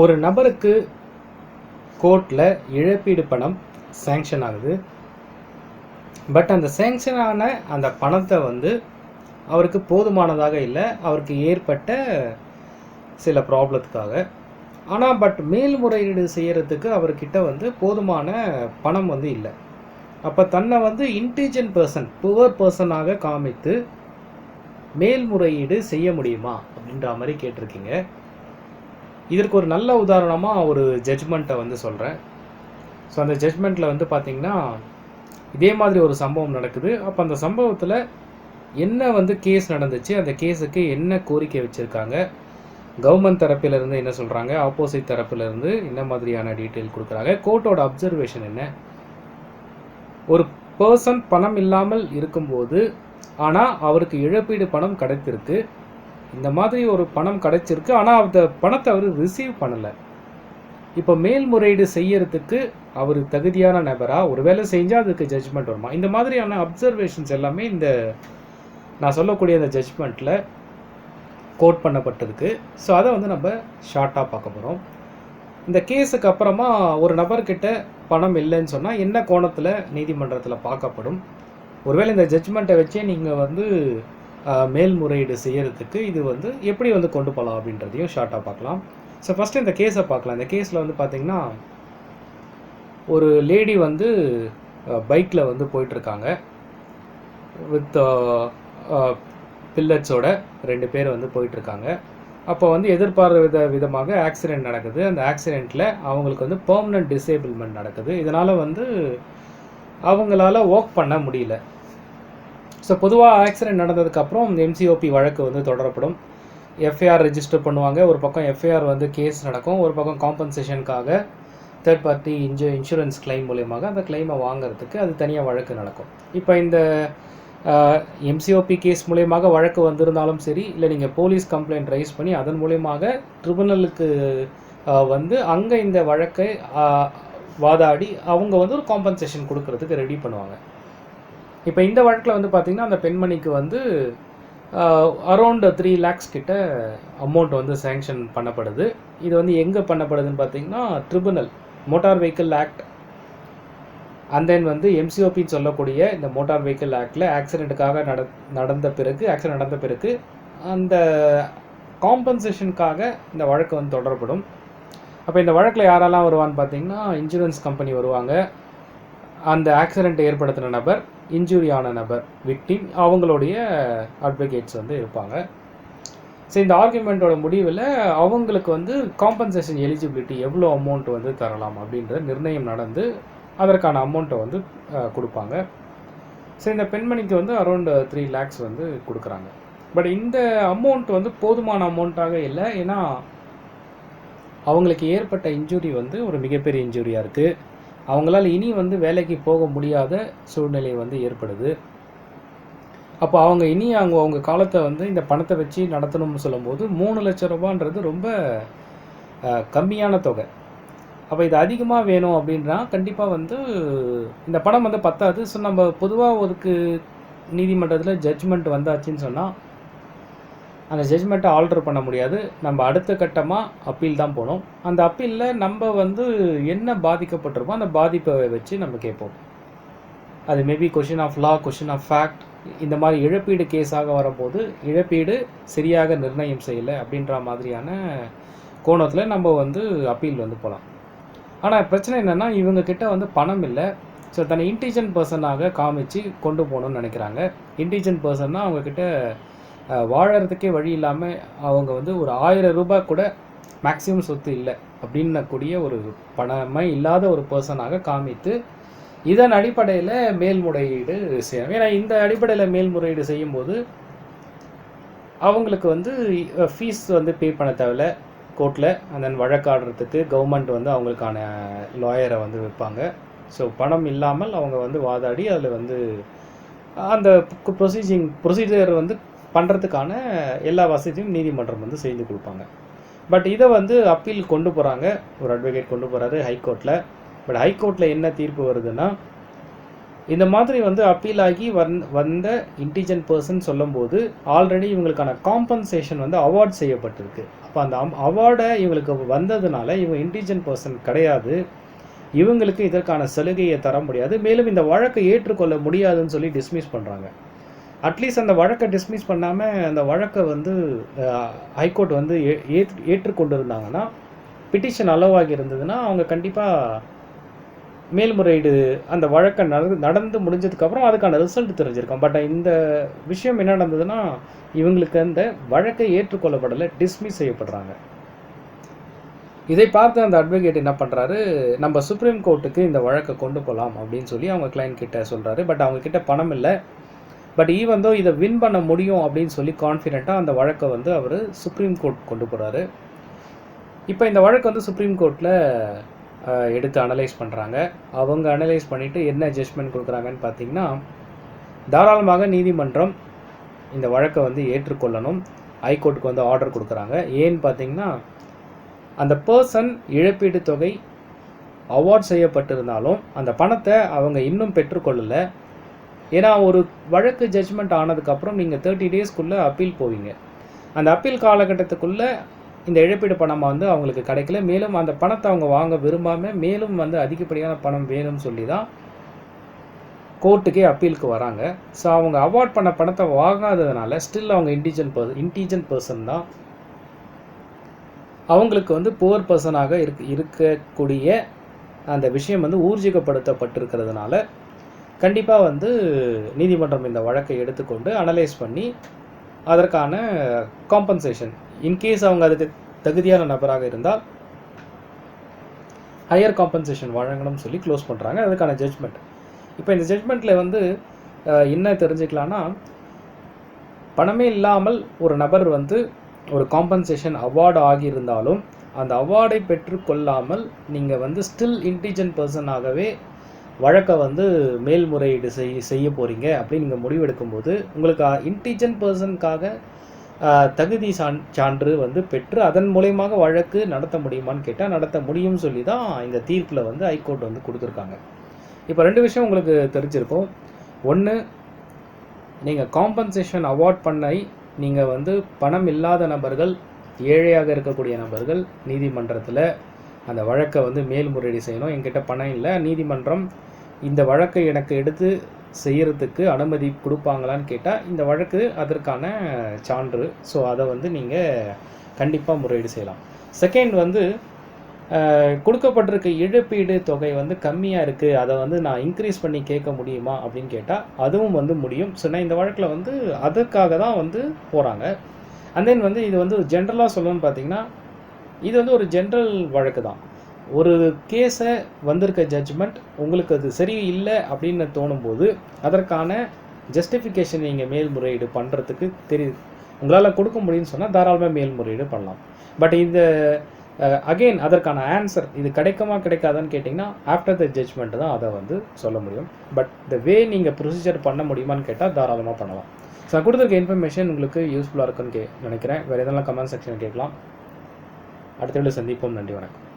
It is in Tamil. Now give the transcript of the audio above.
ஒரு நபருக்கு கோர்ட்டில் இழப்பீடு பணம் சேங்ஷன் ஆகுது. பட் அந்த சேங்ஷன் ஆன அந்த பணத்தை வந்து அவருக்கு போதுமானதாக இல்லை. அவருக்கு ஏற்பட்ட சில ப்ராப்ளத்துக்காக ஆனால் பட் மேல்முறையீடு செய்கிறதுக்கு அவர்கிட்ட வந்து போதுமான பணம் வந்து இல்லை. அப்போ தன்னை வந்து இன்டெலிஜென்ட் பர்சன் புவர் பர்சனாக காமித்து மேல்முறையீடு செய்ய முடியுமா? அப்படின்ற மாதிரி கேட்டிருக்கீங்க. இதற்கு ஒரு நல்ல உதாரணமாக ஒரு ஜட்ஜ்மெண்ட்டை வந்து சொல்கிறேன் ஸோ அந்த ஜட்ஜ்மெண்ட்டில் வந்து பார்த்திங்கன்னா இதே மாதிரி ஒரு சம்பவம் நடக்குது. அப்போ அந்த சம்பவத்தில் என்ன வந்து கேஸ் நடந்துச்சு? அந்த கேஸுக்கு என்ன கோரிக்கை வச்சுருக்காங்க? கவர்மெண்ட் தரப்பிலிருந்து என்ன சொல்கிறாங்க ஆப்போசிட் தரப்பிலிருந்து என்ன மாதிரியான டீட்டெயில் கொடுக்குறாங்க? கோர்ட்டோட அப்சர்வேஷன் என்ன? ஒரு பர்சன் பணம் இல்லாமல் இருக்கும்போது ஆனால் அவருக்கு இழப்பீடு பணம் கிடைத்திருக்கு. இந்த மாதிரி ஒரு பணம் கிடைச்சிருக்கு. ஆனால் அந்த பணத்தை அவர் ரிசீவ் பண்ணலை. இப்போ மேல்முறையீடு செய்யறதுக்கு அவர் தகுதியான நபரா? ஒரு வேலை செஞ்சால் அதுக்கு ஜட்ஜ்மெண்ட் வருமா? இந்த மாதிரியான அப்சர்வேஷன்ஸ் எல்லாமே இந்த நான் சொல்லக்கூடிய அந்த ஜட்ஜ்மெண்ட்டில் கோட் பண்ணப்பட்டிருக்கு. ஸோ அதை வந்து நம்ம ஷார்ட்டாக பார்க்க போகிறோம் இந்த கேஸுக்கு அப்புறமா ஒரு நபர்கிட்ட பணம் இல்லைன்னு சொன்னால் என்ன கோணத்தில் நீதிமன்றத்தில் பார்க்கப்படும்? ஒருவேளை இந்த ஜட்ஜ்மெண்ட்டை வச்சே நீங்கள் வந்து மேல்முறையீடு செய்யறதுக்கு இது வந்து எப்படி வந்து கொண்டு போகலாம் அப்படின்றதையும் ஷார்ட்டாக பார்க்கலாம். ஸோ ஃபஸ்ட்டு இந்த கேஸை பார்க்கலாம். இந்த கேஸில் வந்து பார்த்திங்கன்னா ஒரு லேடி வந்து பைக்கில் வந்து போயிட்டுருக்காங்க. வித் பில்லட்ஸோட ரெண்டு பேர் வந்து போயிட்டுருக்காங்க. அப்போ வந்து எதிர்பார்த்த வித விதமாக ஆக்சிடெண்ட் நடக்குது. அந்த ஆக்சிடெண்ட்டில் அவங்களுக்கு வந்து பெர்மனன்ட் டிசேபிள்மெண்ட் நடக்குது. இதனால் வந்து அவங்களால ஒர்க் பண்ண முடியல. ஸோ பொதுவாக ஆக்சிடென்ட் நடந்ததுக்கப்புறம் எம்சிஓபி வழக்கு வந்து தொடரப்படும். எஃப்ஐஆர் ரெஜிஸ்டர் பண்ணுவாங்க. ஒரு பக்கம் எஃப்ஐஆர் வந்து கேஸ் நடக்கும். ஒரு பக்கம் காம்பன்சேஷனுக்காக தேர்ட் பார்ட்டி இன்ஜு இன்சூரன்ஸ் கிளைம் மூலியமாக அந்த கிளைமை வாங்குறதுக்கு அது தனியாக வழக்கு நடக்கும். இப்போ இந்த எம்சிஓபி கேஸ் மூலியமாக வழக்கு வந்திருந்தாலும் சரி இல்லை நீங்கள் போலீஸ் கம்ப்ளைண்ட் ரைஸ் பண்ணி அதன் மூலியமாக ட்ரிபுனலுக்கு வந்து அங்கே இந்த வழக்கை வாதாடி அவங்க வந்து ஒரு காம்பன்சேஷன் கொடுக்கறதுக்கு ரெடி பண்ணுவாங்க. இப்போ இந்த வழக்கில் வந்து பார்த்திங்கன்னா அந்த பெண்மணிக்கு வந்து அரௌண்ட் த்ரீ லேக்ஸ் கிட்ட அமௌண்ட் வந்து சேங்ஷன் பண்ணப்படுது. இது வந்து எங்கே பண்ணப்படுதுன்னு பார்த்தீங்கன்னா tribunal motor vehicle act and then வந்து எம்சிஓபின்னு சொல்லக்கூடிய இந்த மோட்டார் வெஹிக்கிள் ஆக்டில் ஆக்சிடெண்ட்டுக்காக நட நடந்த பிறகு ஆக்சிடென்ட் நடந்த பிறகு அந்த காம்பன்சேஷனுக்காக இந்த வழக்கு வந்து தொடரப்படும். அப்போ இந்த வழக்கில் யாரெல்லாம் வருவான்னு பார்த்தீங்கன்னா இன்சூரன்ஸ் கம்பெனி வருவாங்க. அந்த ஆக்சிடெண்ட் ஏற்படுத்தின நபர் இன்ஜுரி ஆன நபர் விக்டிம். அவங்களுடைய அட்வொகேட்ஸ் வந்து இருப்பாங்க. ஸோ இந்த ஆர்குமெண்ட்டோட முடிவில் அவங்களுக்கு வந்து காம்பன்சேஷன் எலிஜிபிலிட்டி எவ்வளோ அமௌண்ட் வந்து தரலாம் அப்படின்ற நிர்ணயம் நடந்து அதற்கான அமௌண்ட்டை வந்து கொடுப்பாங்க. ஸோ இந்த பெண்மணிக்கு வந்து அரௌண்ட் த்ரீ லேக்ஸ் வந்து கொடுக்குறாங்க. பட் இந்த அமௌண்ட் வந்து போதுமான அமௌண்ட்டாக இல்லை. ஏன்னா அவங்களுக்கு ஏற்பட்ட இன்ஜுரி வந்து ஒரு மிகப்பெரிய இன்ஜுரியாக இருக்குது அவங்களால இனி வந்து வேலைக்கு போக முடியாத சூழ்நிலை வந்து ஏற்படுது. அப்போ அவங்க இனி அவங்க அவங்க காலத்தை வந்து இந்த பணத்தை வச்சு நடத்தணும்னு சொல்லும்போது மூணு லட்ச ரூபான்றது ரொம்ப கம்மியான தொகை. அப்போ இது அதிகமாக வேணும் அப்படின்னா கண்டிப்பாக வந்து இந்த பணம் வந்து பத்தாது. ஸோ நம்ம பொதுவாக ஒருக்கு நீதிமன்றத்தில் ஜட்ஜ்மெண்ட் வந்தாச்சுன்னு சொன்னால் அந்த ஜட்ஜ்மெண்ட்டை ஆல்டர் பண்ண முடியாது. நம்ம அடுத்த கட்டமாக அப்பீல் தான் போகணும் அந்த அப்பீலில் நம்ம வந்து என்ன பாதிக்கப்பட்டிருக்கோ அந்த பாதிப்பை வச்சு நம்ம கேட்போம். அது maybe question of law question of fact இந்த மாதிரி இழப்பீடு கேஸாக வரும்போது இழப்பீடு சரியாக நிர்ணயம் செய்யலை அப்படின்ற மாதிரியான கோணத்தில் நம்ம வந்து அப்பீல் வந்து போகலாம் ஆனால் பிரச்சனை என்னென்னா இவங்க கிட்ட வந்து பணம் இல்லை. ஸோ தன்னை இன்டெலிஜென்ட் பர்சனாக காமிச்சு கொண்டு போகணும்னு நினைக்கிறாங்க. இன்டெலிஜென்ட் பர்சன்னா அவங்கக்கிட்ட வாழறதுக்கே வழி இல்லாமல் அவங்க வந்து ஒரு ஆயிரம் ரூபாய் கூட மேக்ஸிமம் சொத்து இல்லை அப்படின்னக்கூடிய ஒரு பணமே இல்லாத ஒரு பர்சனாக காமித்து இதன் அடிப்படையில் மேல்முறையீடு செய்யணும். ஏன்னா இந்த அடிப்படையில் மேல்முறையீடு செய்யும்போது அவங்களுக்கு வந்து ஃபீஸ் வந்து பே பண்ண தேவையில்ல. கோர்ட்டில் அந்த வழக்காடுறதுக்கு கவர்மெண்ட் வந்து அவங்களுக்கான லாயரை வந்து வைப்பாங்க. ஸோ பணம் இல்லாமல் அவங்க வந்து வாதாடி அதில் வந்து அந்த ப்ரொசீஜிங் ப்ரொசீஜர் வந்து பண்ணுறதுக்கான எல்லா வசதியும் நீதிமன்றம் வந்து செய்து கொடுப்பாங்க. பட் இதை வந்து அப்பீல் கொண்டு போகிறாங்க ஒரு அட்வொகேட் கொண்டு போகிறாரு ஹைகோர்ட்டில் பட் ஹைகோர்ட்டில் என்ன தீர்ப்பு வருதுன்னா இந்த மாதிரி வந்து அப்பீல் ஆகி வந் வந்த இன்டிஜென்ட் பர்சன் சொல்லும்போது ஆல்ரெடி இவங்களுக்கான காம்பன்சேஷன் வந்து அவார்ட் செய்யப்பட்டிருக்கு. அப்போ அந்த அவார்டை இவங்களுக்கு வந்ததுனால இவங்க இன்டிஜென்ட் பர்சன் கிடையாது. இவங்களுக்கு இதற்கான சலுகையை தர முடியாது. மேலும் இந்த வழக்கை ஏற்றுக்கொள்ள முடியாதுன்னு சொல்லி டிஸ்மிஸ் பண்ணுறாங்க அட்லீஸ்ட் அந்த வழக்கை டிஸ்மிஸ் பண்ணாமல் அந்த வழக்கை வந்து ஹைகோர்ட் வந்து ஏ- ஏற்று ஏற்றுக்கொண்டு இருந்தாங்கன்னா பிட்டிஷன் அலோவாகி இருந்ததுன்னா அவங்க கண்டிப்பாக மேல்முறையீடு அந்த வழக்கை நடந்து நடந்து முடிஞ்சதுக்கப்புறம் அதுக்கான ரிசல்ட் தெரிஞ்சிருக்கும். பட் இந்த விஷயம் என்ன நடந்ததுன்னா இவங்களுக்கு அந்த வழக்கை ஏற்றுக்கொள்ளப்படலை டிஸ்மிஸ் செய்யப்படுறாங்க. இதை பார்த்து அந்த அட்வொகேட் என்ன பண்ணுறாரு நம்ம சுப்ரீம் கோர்ட்டுக்கு இந்த வழக்கை கொண்டு போகலாம் அப்படின்னு சொல்லி அவங்க கிளைண்ட் கிட்ட சொல்கிறாரு பட் அவங்க கிட்ட பணம் இல்லை. பட் ஈவன் தோ இதை வின் பண்ண முடியும் அப்படின்னு சொல்லி கான்ஃபிடெண்ட்டாக அந்த வழக்கை வந்து அவர் சுப்ரீம் கோர்ட் கொண்டு போகிறாரு இப்போ இந்த வழக்கு வந்து சுப்ரீம் கோர்ட்டில் எடுத்து அனலைஸ் பண்ணுறாங்க அவங்க அனலைஸ் பண்ணிவிட்டு என்ன ஜட்ஜ்மெண்ட் கொடுக்குறாங்கன்னு பார்த்தீங்கன்னா தாராளமாக நீதிமன்றம் இந்த வழக்கை வந்து ஏற்றுக்கொள்ளணும். ஹைகோர்ட்டுக்கு வந்து ஆர்டர் கொடுக்குறாங்க. ஏன்னு பார்த்தீங்கன்னா அந்த பர்சன் இழப்பீடு தொகை அவார்ட் செய்யப்பட்டிருந்தாலும் அந்த பணத்தை அவங்க இன்னும் பெற்றுக்கொள்ளலை. ஏன்னா ஒரு வழக்கு ஜட்ஜ்மெண்ட் ஆனதுக்கப்புறம் நீங்கள் தேர்ட்டி டேஸ்க்குள்ளே அப்பீல் போவீங்க. அந்த அப்பீல் காலகட்டத்துக்குள்ளே இந்த இழப்பீடு பணமாக வந்து அவங்களுக்கு கிடைக்கல. மேலும் அந்த பணத்தை அவங்க வாங்க விரும்பாமல் மேலும் வந்து அதிகப்படியான பணம் வேணும்னு சொல்லி தான் கோர்ட்டுக்கே அப்பீலுக்கு வராங்க. ஸோ அவங்க அவார்ட் பண்ண பணத்தை வாங்காததுனால ஸ்டில் அவங்க இன்டிஜென்ட் பர் இன்டிஜென்ட் பர்சன் தான். அவங்களுக்கு வந்து புவர் பர்சனாக இருக்க இருக்கக்கூடிய அந்த விஷயம் வந்து ஊர்ஜிகப்படுத்தப்பட்டிருக்கிறதுனால கண்டிப்பாக வந்து நீதிமன்றம் இந்த வழக்கை எடுத்துக்கொண்டு அனலைஸ் பண்ணி அதற்கான காம்பன்சேஷன் இன்கேஸ் அவங்க அதுக்கு தகுதியான நபராக இருந்தால் ஹையர் காம்பன்சேஷன் வழங்கணும்னு சொல்லி க்ளோஸ் பண்ணுறாங்க அதுக்கான ஜட்ஜ்மெண்ட் இப்போ இந்த ஜட்ஜ்மெண்ட்டில் வந்து என்ன தெரிஞ்சுக்கலான்னா பணமே இல்லாமல் ஒரு நபர் வந்து ஒரு காம்பன்சேஷன் அவார்டு ஆகியிருந்தாலும் அந்த அவார்டை பெற்றுக்கொள்ளாமல் நீங்கள் வந்து ஸ்டில் இன்டிஜென்ட் பர்சனாகவே வழக்கை வந்து மேல்முறையீடு செய் செய்ய போகிறீங்க அப்படின்னு நீங்கள் முடிவெடுக்கும்போது உங்களுக்கு இன்டிஜென்ட் பர்சனுக்காக தகுதி சான் சான்று வந்து பெற்று அதன் மூலயமாக வழக்கு நடத்த முடியுமான்னு கேட்டால் நடத்த முடியும்னு சொல்லி தான் இந்த தீர்ப்பில் வந்து ஹைகோர்ட் வந்து கொடுத்துருக்காங்க. இப்போ ரெண்டு விஷயம் உங்களுக்கு தெரிஞ்சிருக்கும். ஒன்று நீங்கள் காம்பன்சேஷன் அவார்ட் பண்ணை நீங்கள் வந்து பணம் இல்லாத நபர்கள் ஏழையாக இருக்கக்கூடிய நபர்கள் நீதிமன்றத்தில் அந்த வழக்கை வந்து மேல்முறையீடு செய்யணும். என்கிட்ட பணம் இல்லை நீதிமன்றம் இந்த வழக்கை எனக்கு எடுத்து செய்கிறதுக்கு அனுமதி கொடுப்பாங்களான்னு கேட்டால் இந்த வழக்கு அதற்கான சான்று. ஸோ அதை வந்து நீங்கள் கண்டிப்பாக முறையீடு செய்யலாம். செகண்ட் வந்து கொடுக்கப்பட்டிருக்க இழப்பீடு தொகை வந்து கம்மியாக இருக்குது அதை வந்து நான் இன்க்ரீஸ் பண்ணி கேட்க முடியுமா அப்படின்னு கேட்டால் அதுவும் வந்து முடியும். ஸோ நான் இந்த வழக்கில் வந்து அதற்காக தான் வந்து போகிறாங்க அண்ட் தென் வந்து இது வந்து ஜென்ரலாக சொல்லணும்னு பார்த்தீங்கன்னா இது வந்து ஒரு ஜென்ரல் வழக்கு தான் ஒரு கேஸை வந்திருக்க ஜட்ஜ்மெண்ட் உங்களுக்கு அது சரி இல்லை அப்படின்னு தோணும்போது அதற்கான ஜஸ்டிஃபிகேஷன் நீங்கள் மேல்முறையீடு பண்ணுறதுக்கு தெரியுது. உங்களால் கொடுக்க முடியும்னு சொன்னால் தாராளமாக மேல்முறையீடு பண்ணலாம். பட் இந்த அகெயின் அதற்கான ஆன்சர் இது கிடைக்குமா கிடைக்காதான்னு கேட்டிங்கன்னா ஆஃப்டர் த ஜட்ஜ்மெண்ட் தான் அதை வந்து சொல்ல முடியும். பட் த வே நீங்கள் ப்ரொசீஜர் பண்ண முடியுமான்னு கேட்டால் தாராளமாக பண்ணலாம். ஸோ நான் கொடுத்துருக்க இன்ஃபர்மேஷன் உங்களுக்கு யூஸ்ஃபுல்லாக இருக்குன்னு கே நினைக்கிறேன். வேறு எதனால் கமெண்ட் செக்ஷன் கேட்கலாம். அடுத்த வீடியோ சந்திப்போம். நன்றி வணக்கம்.